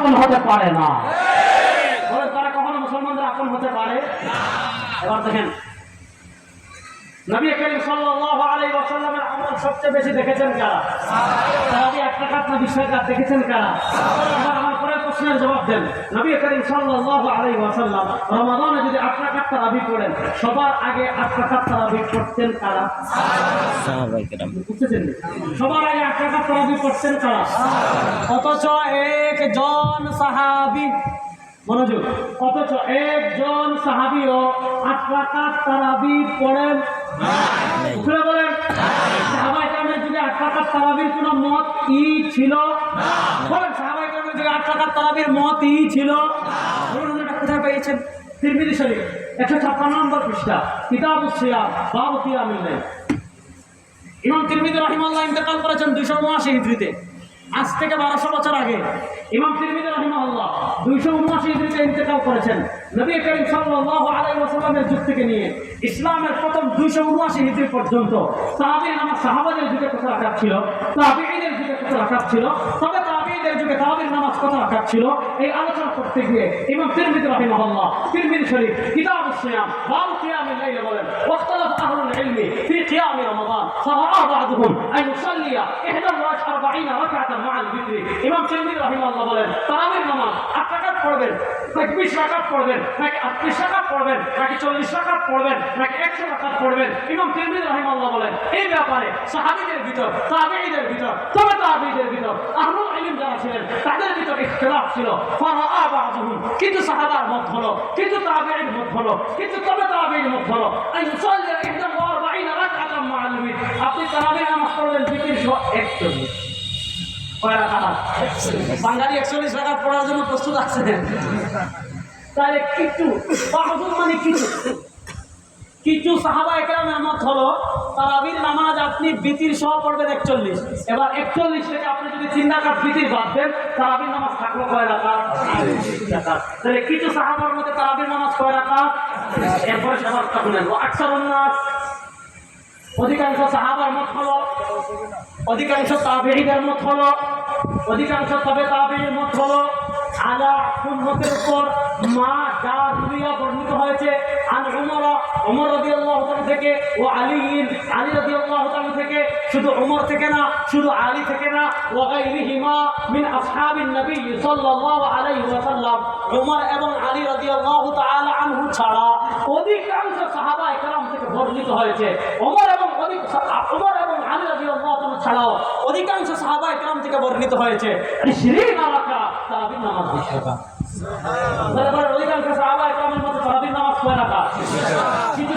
আপন হতে পারে না। বলে তারা কখনো মুসলমানদের আপন হতে পারে? এবার দেখেন নবী করিম সাল্লাল্লাহু আলাইহি ওয়াসাল্লামের আমল সবচেয়ে বেশি দেখেছেন কারা? সাহাবী এক রাকাত না বিশ রাকাত দেখেছেন কারা? এবার আমার পরের প্রশ্নের জবাব দেন। নবী করিম সাল্লাল্লাহু আলাইহি ওয়াসাল্লাম রমাদানে যদি আট রাকাত তারাবি পড়েন সবার আগে আট রাকাত তারাবি পড়তেন কারা? বুঝতেছেন সবার আগে আট রাকাত তারাবি পড়তেন কারা? অথচ একজন সাহাবী। মনোযোগ। অথচ একজন সাহাবিও আট রাকাত তারাবি পড়েন। খুলে বলেন। সাহাবাই কামের যুগে আট রাকাত তারাবির কোন মত ই ছিল? বলেন সাহাবাই কামের যুগে আট রাকাত তারাবির মত ই ছিল? কোথায় পেয়েছেন? তিরমিজি শরীফ একশো ছাপ্পান্ন নম্বর পৃষ্ঠা কিতাব সিয়াম বাবু কিয়ামিল্লাহ ইমাম তিরমিজি রহিমাল্লাহ ইন্তেকাল করেছেন দুইশো উনআশি হিজড়িতে। আজ থেকে বারোশো বছর আগে ইমাম তিরমিজি রহিমাল্লাহ দুইশো উনআশি হিজড়িতে ইন্তেকাল করেছেন। নবী করিম সাল্লাহ আলাই ওসালামের যুগ থেকে নিয়ে ইসলামের প্রথম দুইশো উনআশি হিজড়ি পর্যন্ত তাহলে আমার সাহাবাদের যুগে কত রাকাত ছিল তাবিঈদের যুগে কত রাকাত ছিল। তবে তাবিঈদের যুগে তাবির নামাজ কত রাকাত ছিল এই আলোচনা করতে গিয়ে ইমাম তিরমিজি রহিমাল্লাহ তিরমিজি শরীফ কিতাব সিয়াম বাবু কিয়ামিল লাইল বলেন واختلف أهل العلم في قيام رمضان فرأى بعضهم أن يصلي 41 ركعة مع الوتر ইমাম তিরমিজি রাহিমাহুল্লাহ বলেন তারাবির নামাজ আট রাকাত পড়বেন, নাকি বিশ রাকাত পড়বেন, নাকি আটত্রিশ রাকাত পড়বেন, নাকি চল্লিশ রাকাত পড়বেন, নাকি একশো রাকাত পড়বেন? ইমাম তিরমিজি রাহিমাহুল্লাহ বলেন, এই ব্যাপারে সাহাবীদের ভিতর, তাবেঈদের ভিতর, তবে তাবেঈদের ভিতর আহলুল ইলম যারা ছিলেন, তাদের ভিতর ইখতিলাফ ছিল। কিন্তু সাহাবার মত হলো, কিন্তু তাবেঈর মত হলো, কিন্তু তবে তাবেঈর মত হলো। আই ইউসাল্লি 41 রাকাতাম মা'আল উইতর আপনি বিতির সহ 41 কয় রাকাত বাঙালি একচল্লিশ রাকাত পড়ার জন্য প্রস্তুত আছে। তাহলে কিছু মানে কিছু কিছু সাহাবা একরামের মত হলো, তারাবির নামাজ আপনি বিতির সহ পড়বেন একচল্লিশ। এবার একচল্লিশ থেকে আপনি যদি তিন রাকাত বিতির বাদ তারাবির নামাজ থাকল কয় রাকাত। তাহলে কিছু সাহাবার মধ্যে তারাবির নামাজ কয় রাকাত? এরপরে সবার শুনেন। আকসার উন্নাস। অধিকাংশ সাহাবার মত হলো, অধিকাংশ তাবেঈদের মত হলো অধিকাংশ তবে তাবেঈর মত হলো, আলা উম্মতের উপর মা যা দুনিয়া বর্ণিত হয়েছে আন উমর উমর রাদিয়াল্লাহু তাআলা থেকে ও আলী আলী রাদিয়াল্লাহু তাআলা থেকে শুধু উমর থেকে না, শুধু আলী থেকে না, ওয়া গায়রিহিমা মিন আসহাবিন নবী সাল্লাল্লাহু আলাইহি ওয়াসাল্লাম। উমর এবং আলী রাদিয়াল্লাহু তাআলা আনহু ছাড়া অধিকাংশ সাহাবা একরাম থেকে বর্ণিত হয়েছে। ওমর এবং অধিক ওমর এবং আলী রাদিয়াল্লাহু তাআলা ছাড়াও অধিকাংশ সাহাবা একরাম থেকে বর্ণিত হয়েছে অধিকাংশ সাহাবা রাখা কিছু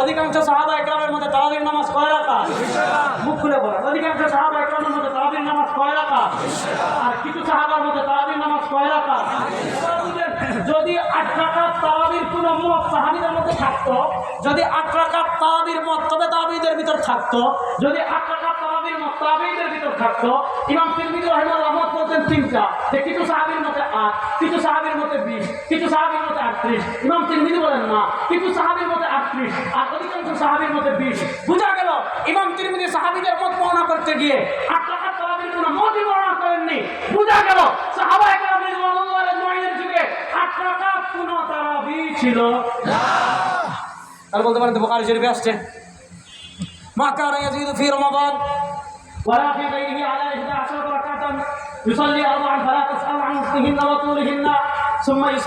অধিকাংশ মধ্যে তারাবির নামাজ কয় রাখা মুখ খুলে অধিকাংশ সাহাবা একরামের মধ্যে তারাবির নামাজ কয় রাখা আর কিছু সাহাবার মধ্যে তারাবির নামাজ কয় রাখা যদি আট রাকাত তারাবির কোন মত সাহাবীদের মধ্যে থাকতো, যদি আট রাকাত তারাবির মত তবে তাবিদের ভিতর থাকতো, যদি আট রাকাত তারাবির মত তাবিদের ভিতর থাকতো, ইমাম তিরমিজি রাহিমাহুল্লাহ মত বলতেন তিনটা। যে কিছু সাহাবীর মতে আট, কিছু সাহাবীর মতে বিশ, কিছু সাহাবীর মতে আটত্রিশ। ইমাম তিরমিজি বলেন, না, কিছু সাহাবীর মতে আটত্রিশ, আর অধিকাংশ সাহাবীর মতে বিশ। বোঝা গেল, ইমাম তিরমিজি সাহাবীদের মত বর্ণনা করতে গিয়ে আট রাকাত তারাবির কোন মতই বর্ণনা করেননি বোঝা গেল সাহাবা একরাম রিজওয়ানুল্লাহ আজমাইনের যুগে আট রাকাত কোন তারাবি ছিল আর বলতে পারেন তো বুখারী শরীফে আসছে মা কানা ইয়াজিদু ফি রমাদান ولا في غيره على 11 ركعة يصلي أربعا فلا تسأل عن وقتهن وطولهن ثم يصلي